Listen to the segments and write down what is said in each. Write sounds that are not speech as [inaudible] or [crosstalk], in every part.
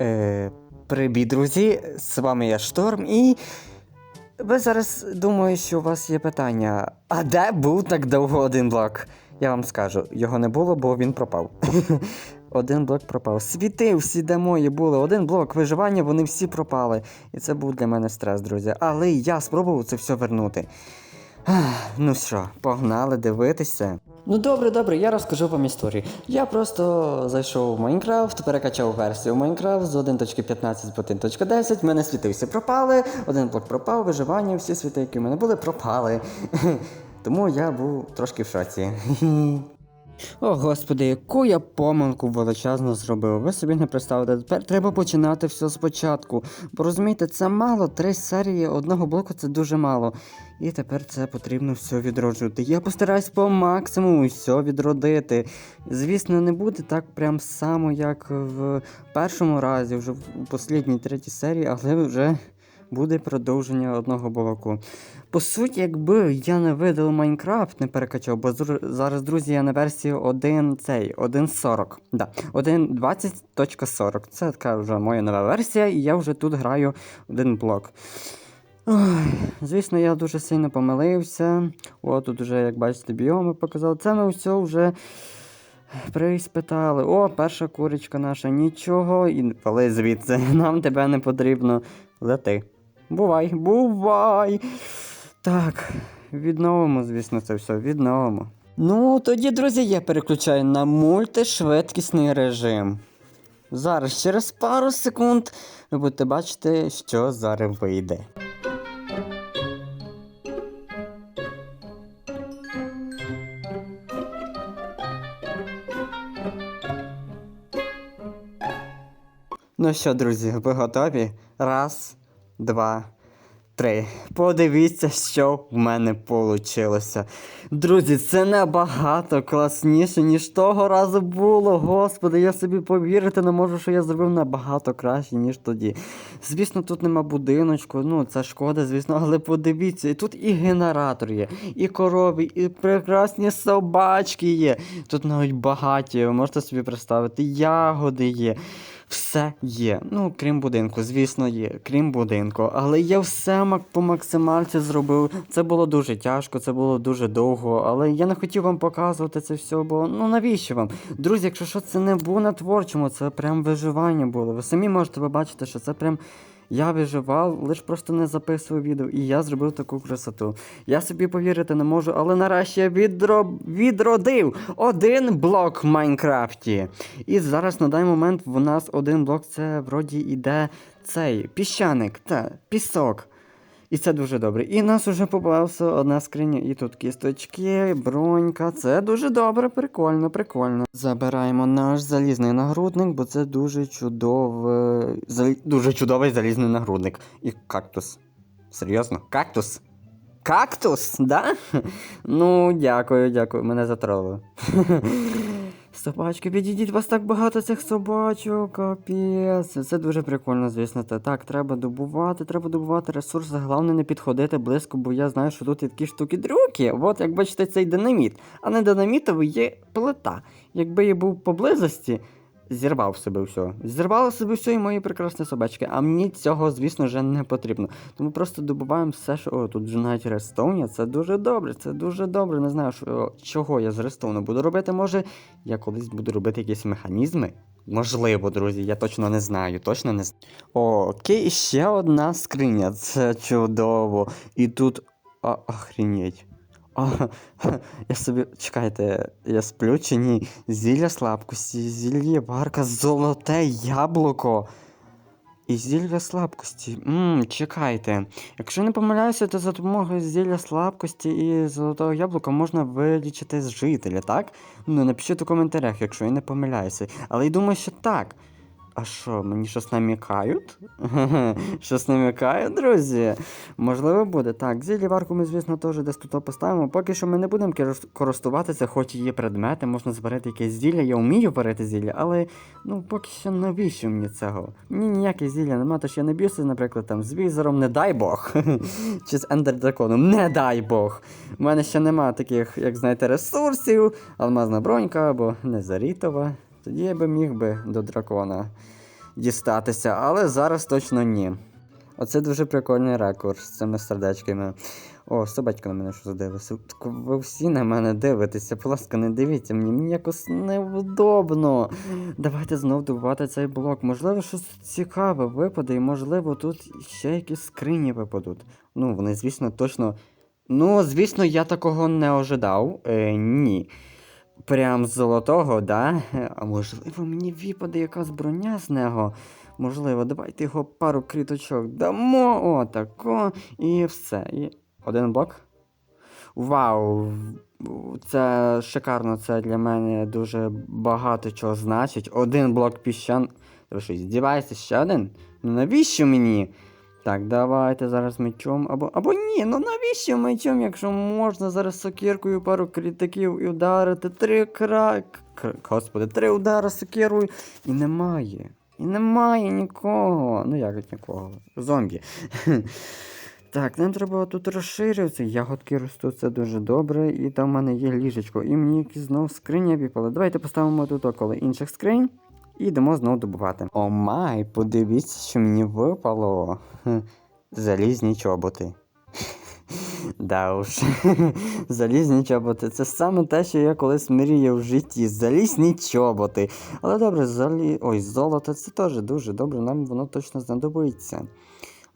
Е, привіт, друзі! З вами я Шторм, і ви зараз думаю, що у вас є питання. А де був так довго один блок? Я вам скажу, його не було, бо він пропав. [laughs] Один блок пропав. Світи всі, де мої були, один блок виживання, вони всі пропали. І це був для мене стрес, друзі. Але я спробував це все вернути. Ну що, погнали дивитися. Ну добре, добре, я розкажу вам історію. Я просто зайшов в Майнкрафт, перекачав версію Майнкрафт з 1.15 по 1.10, в мене світи всі пропали, один блок пропав, виживання, всі світи, які в мене були, пропали. [laughs] Тому я був трошки в шоці. [laughs] О, господи, яку я помилку величезно зробив. Ви собі не представите. Тепер треба починати все спочатку. Бо розумієте, це мало. Три серії одного блоку це дуже мало. І тепер це потрібно все відроджувати. Я постараюсь по максимуму все відродити. Звісно, не буде так прям само, як в першому разі, вже в послідній третій серії, але вже буде продовження одного блоку. По суті, якби я не видав Майнкрафт, не перекачав, бо зараз, друзі, я на версії 1 цей, 1.40. Да, 1.20.40. Це така вже моя нова версія, і я вже тут граю один блок. Ой, звісно, я дуже сильно помилився. О, тут вже, як бачите, біоми показали. Це ми все вже приспитали. О, перша курочка наша, нічого, і пали звідси. [laughs] Нам тебе не потрібно. Лети. Бувай, бувай. Так, відновимо, звісно, це все, відновимо. Ну, тоді, друзі, я переключаю на мультишвидкісний режим. Зараз, через пару секунд, ви будете бачити, що зараз вийде. Ну що, друзі, ви готові? Раз, два, три. Подивіться, що в мене вийшло. Друзі, це набагато класніше, ніж того разу було. Господи, я собі повірити не можу, що я зробив набагато краще, ніж тоді. Звісно, тут нема будиночку, ну це шкода, звісно, але подивіться, і тут і генератор є, і корови, і прекрасні собачки є. Тут навіть багаті, ви можете собі представити, ягоди є. Все є. Ну, крім будинку, звісно, є, крім будинку. Але я все мак по максимальці зробив. Це було дуже тяжко, це було дуже довго. Але я не хотів вам показувати це все, бо ну навіщо вам? Друзі, якщо що, це не було на творчому, це прям виживання було. Ви самі можете побачити, що це прям. Я виживав, лиш просто не записував відео, і я зробив таку красоту. Я собі повірити не можу, але нарешті я відро... відродив один блок в Майнкрафті. І зараз на даний момент в нас один блок це вроді іде цей піщаник та пісок. І це дуже добре. І нас вже попався одна скриня, і тут кісточки, бронька. Це дуже добре, прикольно, прикольно. Забираємо наш залізний нагрудник, бо це дуже чудовий, залі... дуже чудовий залізний нагрудник. І кактус. Серйозно? Кактус? Кактус, да? [laughs] Ну, дякую, дякую, мене затролили. [laughs] Собачки, підійдіть, вас так багато цих собачок, капець. Це дуже прикольно, звісно. Та так, треба добувати, треба добувати ресурси. Головне не підходити близько, бо я знаю, що тут є такі штуки-дрюки. От, як бачите, цей динаміт. А не динамітовий є плита. Якби я був поблизості, зірвав себе все. Зірвало себе все і мої прекрасні собачки. А мені цього, звісно, вже не потрібно. Тому просто добуваємо все, що. О, тут вже навіть рестовня. Це дуже добре, це дуже добре. Не знаю, що, чого я з рестовну буду робити. Може, я колись буду робити якісь механізми. Можливо, друзі, я точно не знаю, точно не знаю. Окей, ще одна скриня. Це чудово. І тут. А, охренеть. А, я собі. Чекайте, я сплю чи ні? Зілля слабкості, зілля варка, золоте яблуко. І зілля слабкості. Ммм, чекайте. Якщо не помиляюся, то за допомогою зілля слабкості і золотого яблука можна вилічити з жителя, так? Ну, напишіть у коментарях, якщо я не помиляюся. Але я думаю, що так. А що, мені щось намікають? [laughs] щось намікають, друзі? Можливо, буде. Так, зілля варку ми, звісно, теж десь тут поставимо. Поки що ми не будемо користуватися, хоч і є предмети, можна зварити якесь зілля. Я вмію варити зілля, але ну поки що навіщо мені цього? Мені ніяке зілля нема, тож я не б'юся, наприклад, там з візором, не дай Бог. [laughs] Чи з ендердраконом, не дай Бог. У мене ще нема таких, як знаєте, ресурсів, алмазна бронька або незарітова. Тоді я би міг би до дракона. дістатися, але зараз точно ні. Оце дуже прикольний рекорд з цими сердечками. О, собачка на мене що задивиться. Так Ви всі на мене дивитеся, будь ласка, не дивіться мені, мені якось невдобно. Давайте знов добувати цей блок. Можливо, щось цікаве випаде, і можливо тут ще якісь скрині випадуть. Ну, вони, звісно, точно. Ну, звісно, я такого не ожидав. Е, ні. Прям золотого, да? А можливо, мені випаде якась броня з нього. Можливо, давайте його пару кріточок дамо. О, тако. І все. І один блок. Вау! Це шикарно, це для мене дуже багато чого значить. Один блок піщан. Ви що, здіваєтеся ще один? Ну навіщо мені? Так, давайте зараз мечом. Або. Або ні, ну навіщо мечом, якщо можна зараз сокіркою пару критиків і ударити три кра... Кр... Господи, три удари сокирою. І немає. І немає нікого. Ну як от нікого? Зомбі. [laughs] Так, нам треба тут розширюватися. Ягодки ростуть, це дуже добре. І там в мене є ліжечко. І мені знов скриня випали. Давайте поставимо тут около інших скринь. І йдемо знову добувати. О май, подивіться, що мені випало. Залізні чоботи. [laughs] Да уж. [laughs] Залізні чоботи. Це саме те, що я колись мріяв в житті. Залізні чоботи. Але добре, залі... Ой, золото це теж дуже добре, нам воно точно знадобиться.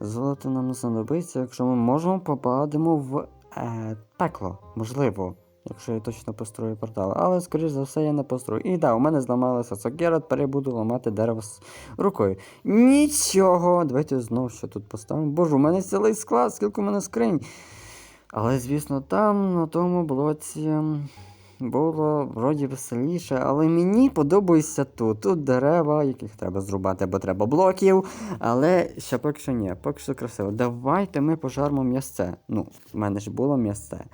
Золото нам знадобиться, якщо ми можемо попадемо в е, пекло, можливо. Якщо я точно построю портал. Але, скоріш за все, я не построю. І да, у мене зламалася сокира, тепер я буду ламати дерево з рукою. Нічого. Давайте знову що тут поставимо. Боже, у мене цілий склад, скільки у мене скринь. Але, звісно, там, на тому блоці, було вроді веселіше, але мені подобається тут. Тут дерева, яких треба зрубати, бо треба блоків. Але ще поки що ні, поки що красиво. Давайте ми пожаримо м'ясце. Ну, в мене ж було м'ясце.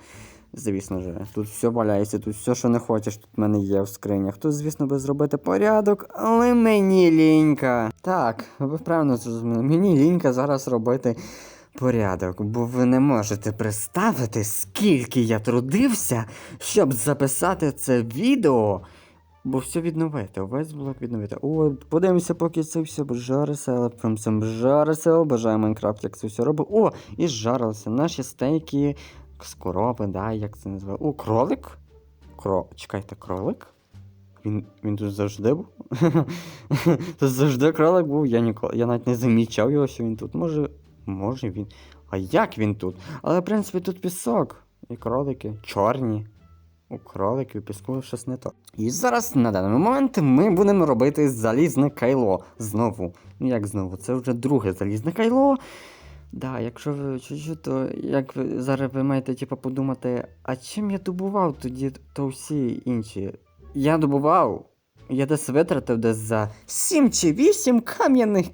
Звісно ж, тут все валяється, тут все, що не хочеш, тут в мене є в скринях. Тут, звісно, би зробити порядок, але мені лінька. Так, ви правильно зрозуміли, мені лінька зараз робити порядок, бо ви не можете представити, скільки я трудився, щоб записати це відео. Бо все відновити, увесь блок відновити. О, подивимося, поки це все але прям цим жариться, обожаю Майнкрафт, як це все робить. О, і жарилося. Наші стейки, скоропи, да, як це називає. О, кролик? Кро... Чекайте, кролик? Він, він тут завжди був? [laughs] тут завжди кролик був, я ніколи. Я навіть не замічав його, що він тут. Може. Може він. А як він тут? Але в принципі тут пісок. І кролики чорні. У кроликів піску щось не то. І зараз на даний момент ми будемо робити залізне кайло знову. Ну як знову? Це вже друге залізне кайло. Да, якщо ви чуть-чуть, то як ви зараз ви маєте типу, подумати, а чим я добував тоді то всі інші? Я добував. Я десь витратив десь за 7 чи 8 кам'яних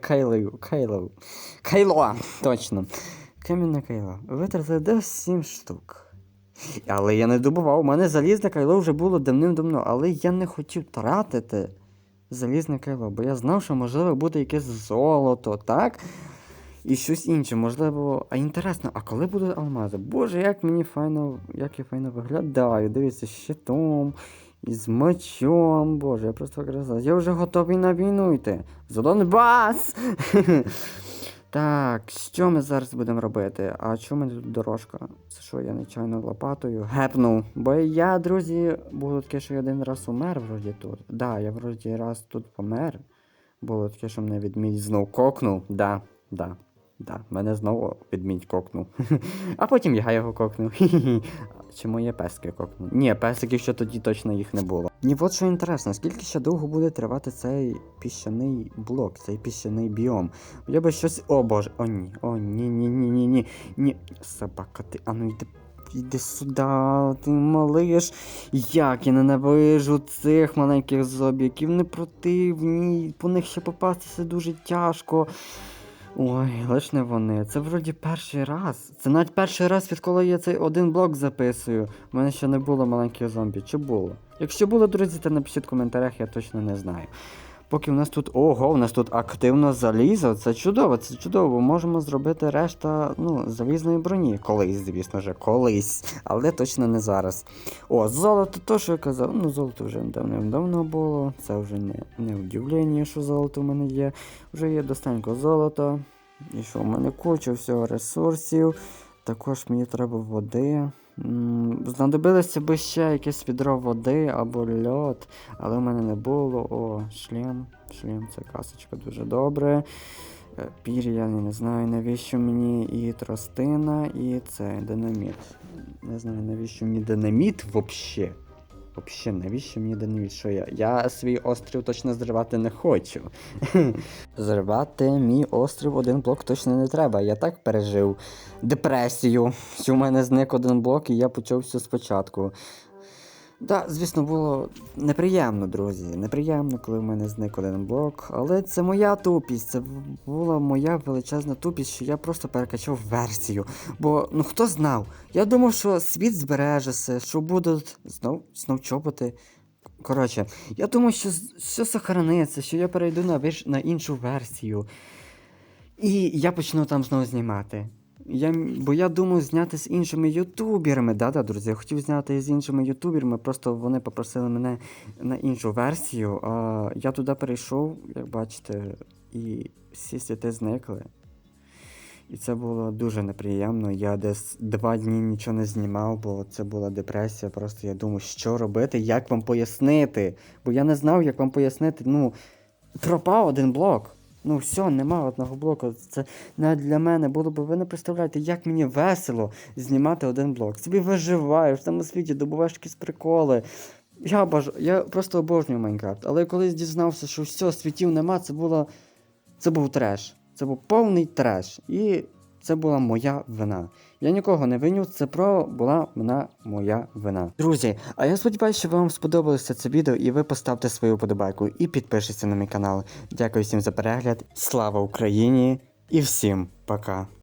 кайлів. Кайлов. Кайло, точно. Кам'яне кайло. Витратив десь 7 штук. Але я не добував. У мене залізне кайло вже було давним-давно, але я не хотів тратити залізне кайло, бо я знав, що можливо буде якесь золото, так? І щось інше, можливо. А інтересно, а коли будуть алмази? Боже, як мені файно, як я файно виглядаю. Дивіться, з щитом, і з мечом. Боже, я просто красавець. Я вже готовий на війну йти. За Донбас! [laughs] Так, що ми зараз будемо робити? А чому тут дорожка? Це що, я нечайно лопатою гепнув. Бо я, друзі, було таке, що я один раз умер вроді тут. Да, я вроді раз тут помер. Було таке, що мене відмідь знов кокнув. Да, да, да. Мене знову відмідь кокнув. [laughs] А потім я його кокнув. [laughs] Чи мої пески кокнув? Ні, песиків ще тоді точно їх не було. Ні, от що інтересно, скільки ще довго буде тривати цей піщаний блок, цей піщаний біом. Я би щось. О боже, о ні, о ні, ні, ні, ні, ні, ні. Собака, ти, а ну йди. Іди сюди, ти малиш. Як я ненавижу цих маленьких зомбі, не противні, по них ще попастися дуже тяжко. Ой, лиш не вони. Це вроді перший раз. Це навіть перший раз, відколи я цей один блок записую. У мене ще не було маленьких зомбі. Чи було? Якщо було, друзі, то напишіть в коментарях, я точно не знаю. Поки у нас тут. Ого, у нас тут активно залізо. Це чудово, це чудово. Можемо зробити решта ну, залізної броні. Колись, звісно ж, колись. Але точно не зараз. О, золото, то що я казав. Ну, золото вже давним-давно було. Це вже не, не удивлення, що золото в мене є. Вже є достатньо золота. І що, в мене куча всього ресурсів. Також мені треба води. Знадобилося би ще якесь відро води або льот, але в мене не було. О, шлем. Шлем, це касочка дуже добре. Е, Пір'я, не знаю, навіщо мені і тростина, і це динаміт. Не знаю, навіщо мені динаміт взагалі. Взагалі, навіщо мені динаміт? Що я? Я свій острів точно зривати не хочу. [laughs] Зривати мій острів один блок точно не треба. Я так пережив депресію, що в мене зник один блок, і я почав все спочатку. Так, звісно, було неприємно, друзі. Неприємно, коли в мене зник один блок. Але це моя тупість. Це була моя величезна тупість, що я просто перекачав версію. Бо ну хто знав? Я думав, що світ збережеться, що будуть знов, знов чоботи. Коротше, я думав, що все сохраниться, що я перейду на, виш... на іншу версію. І я почну там знову знімати. Я, бо я думав зняти з іншими ютуберами. Да-да, друзі, я хотів зняти з іншими ютуберами, просто вони попросили мене на іншу версію. А я туди перейшов, як бачите, і всі світи зникли. І це було дуже неприємно. Я десь два дні нічого не знімав, бо це була депресія. Просто я думав, що робити, як вам пояснити. Бо я не знав, як вам пояснити. Ну, пропав один блок. Ну, все, нема одного блоку. Це не для мене було б, ви не представляєте, як мені весело знімати один блок. Собі виживаєш, там у світі добуваєш якісь приколи. Я баж... я просто обожнюю Майнкрафт. Але колись дізнався, що все, світів нема, це було. Це був треш. Це був повний треш. І це була моя вина. Я нікого не виню, це про була вона моя вина. Друзі, а я сподіваюся, що вам сподобалося це відео, і ви поставте свою подобайку і підпишіться на мій канал. Дякую всім за перегляд. Слава Україні і всім пока!